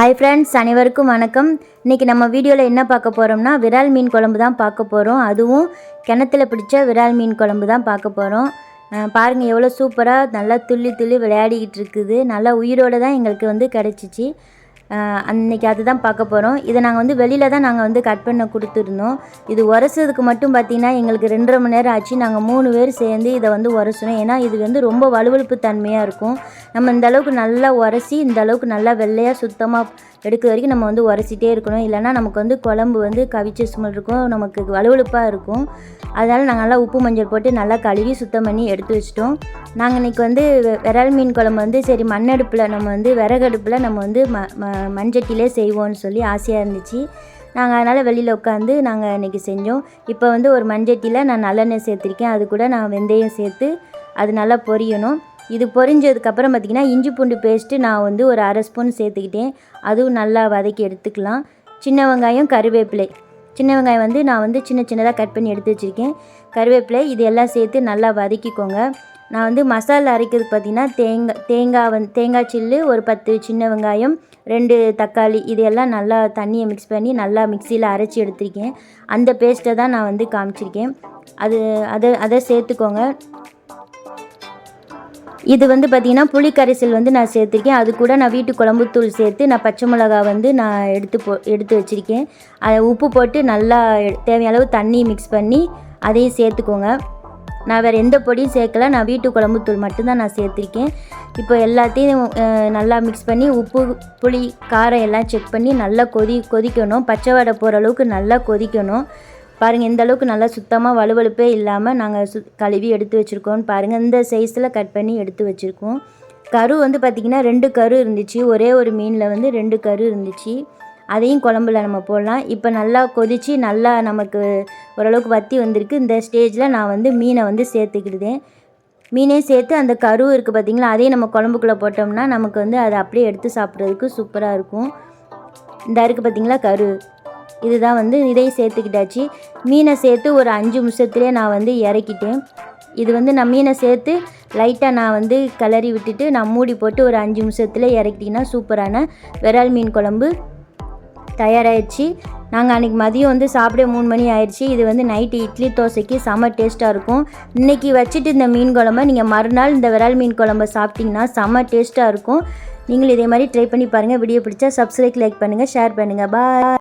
Hi friends அனைவருக்கும் வணக்கம். இன்றைக்கி நம்ம வீடியோவில் என்ன பார்க்க போகிறோம்னா விரால் மீன் குழம்பு தான் பார்க்க போகிறோம் அதுவும் கிணத்துல பிடிச்ச விரால் மீன் குழம்பு தான் பார்க்க போகிறோம் பாருங்கள் எவ்வளோ சூப்பராக நல்லா துள்ளி துள்ளி விளையாடிக்கிட்டு இருக்குது. நல்லா உயிரோடு தான் எங்களுக்கு வந்து கிடச்சிச்சு. அன்றைக்கி அதுதான் பார்க்க போகிறோம் இதை நாங்கள் வந்து வெளியில் தான் நாங்கள் வந்து கட் பண்ண கொடுத்துருந்தோம். இது உரசதுக்கு மட்டும் பார்த்திங்கன்னா எங்களுக்கு ரெண்டரை மணி நேரம் ஆச்சு. நாங்கள் மூணு பேர் சேர்ந்து இதை வந்து உரசணும் ஏன்னா இது வந்து ரொம்ப வலுவழுப்பு தன்மையாக இருக்கும். நம்ம இந்த அளவுக்கு நல்லா உரசி இந்த அளவுக்கு நல்லா வெள்ளையாக சுத்தமாக எடுக்கிற வரைக்கும் நம்ம வந்து உரைச்சிட்டே இருக்கணும். இல்லைனா நமக்கு வந்து குழம்பு வந்து கவிச்ச சுமல் இருக்கும். நமக்கு வலுவழுப்பாக இருக்கும். அதனால் நாங்கள் நல்லா உப்பு மஞ்சள் போட்டு நல்லா கழுவி சுத்தம் பண்ணி எடுத்து வச்சிட்டோம். நாங்கள் இன்றைக்கி வந்து விரல் மீன் குழம்பு வந்து சரி மண்ணடுப்பில் நம்ம வந்து விறகடுப்பில் நம்ம வந்து ம ம மண்சட்டிலே செய்வோம்னு சொல்லி ஆசையாக இருந்துச்சு. நாங்கள் அதனால் வெளியில் உட்காந்து நாங்கள் இன்றைக்கி செஞ்சோம். இப்போ வந்து ஒரு மண்சட்டியில் நான் நல்லெண்ணெய் சேர்த்துருக்கேன். அது கூட நான் வெந்தயம் சேர்த்து அது நல்லா பொரியணும். இது பொரிஞ்சதுக்கப்புறம் பார்த்திங்கன்னா இஞ்சி பூண்டு பேஸ்ட்டு நான் வந்து ஒரு அரை ஸ்பூன் சேர்த்துக்கிட்டேன். அதுவும் நல்லா வதக்கி எடுத்துக்கலாம். சின்ன வெங்காயம் கருவேப்பிலை. சின்ன வெங்காயம் வந்து நான் வந்து சின்ன சின்னதாக கட் பண்ணி எடுத்து வச்சுருக்கேன். கருவேப்பிலை இது எல்லாம் சேர்த்து நல்லா வதக்கிக்கோங்க. நான் வந்து மசாலா அரைக்கிறதுக்கு பார்த்திங்கன்னா தேங்காய் தேங்காய் வந்து தேங்காய் சில்லு ஒரு பத்து சின்ன வெங்காயம் ரெண்டு தக்காளி இது எல்லாம் நல்லா தண்ணியை மிக்ஸ் பண்ணி நல்லா மிக்சியில் அரைச்சி எடுத்திருக்கேன். அந்த பேஸ்ட்டை தான் நான் வந்து காமிச்சிருக்கேன். அது அதை அதை சேர்த்துக்கோங்க. இது வந்து பார்த்திங்கன்னா புளி கரைசல் வந்து நான் சேர்த்துருக்கேன். அது கூட நான் வீட்டு குழம்புத்தூள் சேர்த்து நான் பச்சை மிளகா வந்து நான் எடுத்து போ எடுத்து வச்சுருக்கேன். அதை உப்பு போட்டு நல்லா தேவையளவு தண்ணி மிக்ஸ் பண்ணி அதையும் சேர்த்துக்கோங்க. நான் வேறு எந்த பொடியும் சேர்க்கல. நான் வீட்டு குழம்புத்தூள் மட்டும்தான் நான் சேர்த்துருக்கேன். இப்போ எல்லாத்தையும் நல்லா மிக்ஸ் பண்ணி உப்பு புளி காரம் எல்லாம் செக் பண்ணி நல்லா கொதி கொதிக்கணும். பச்சை வடை போகிற அளவுக்கு நல்லா கொதிக்கணும். பாருங்கள் இந்த அளவுக்கு நல்லா சுத்தமாக வலுவழுப்பே இல்லாமல் நாங்கள் சு கழுவி எடுத்து வச்சுருக்கோம் பாருங்கள் இந்த சைஸில் கட் பண்ணி எடுத்து வச்சுருக்கோம். கரு வந்து பார்த்திங்கன்னா ரெண்டு கரு இருந்துச்சு. ஒரே ஒரு மீனில் வந்து ரெண்டு கரு இருந்துச்சு. அதையும் குழம்புல நம்ம போடலாம். இப்போ நல்லா கொதித்து நல்லா நமக்கு ஓரளவுக்கு வத்தி வந்திருக்கு. இந்த ஸ்டேஜில் நான் வந்து மீனை வந்து சேர்த்துக்கிடுதேன். மீனையும் சேர்த்து அந்த கரு இருக்குது பார்த்திங்களா அதையும் நம்ம குழம்புக்குள்ளே போட்டோம்னா நமக்கு வந்து அதை அப்படியே எடுத்து சாப்பிட்றதுக்கு சூப்பராக இருக்கும். இந்த இருக்குது பார்த்திங்களா கரு. இதுதான் வந்து இதையும் சேர்த்துக்கிட்டாச்சு. மீனை சேர்த்து ஒரு அஞ்சு நிமிஷத்துலேயே நான் வந்து இறக்கிட்டேன். இது வந்து நான் மீனை சேர்த்து லைட்டாக நான் வந்து கிளறி விட்டுட்டு நான் மூடி போட்டு ஒரு அஞ்சு நிமிஷத்தில் இறக்கிட்டிங்கன்னா சூப்பரான விரால் மீன் குழம்பு தயாராகிடுச்சு நாங்கள் அன்றைக்கி மதியம் வந்து சாப்பிட மூணு மணி ஆயிடுச்சு. இது வந்து நைட்டு இட்லி தோசைக்கு செம்ம டேஸ்ட்டாக இருக்கும். இன்றைக்கி வச்சுட்டு இந்த மீன் குழம்ப நீங்கள் மறுநாள் இந்த விரால் மீன் குழம்ப சாப்பிட்டிங்கன்னா செம்ம டேஸ்ட்டாக இருக்கும். நீங்களும் இதே மாதிரி ட்ரை பண்ணி பாருங்கள் வீடியோ பிடிச்சா சப்ஸ்கிரைப் லைக் பண்ணுங்கள் ஷேர் பண்ணுங்கள் பாய்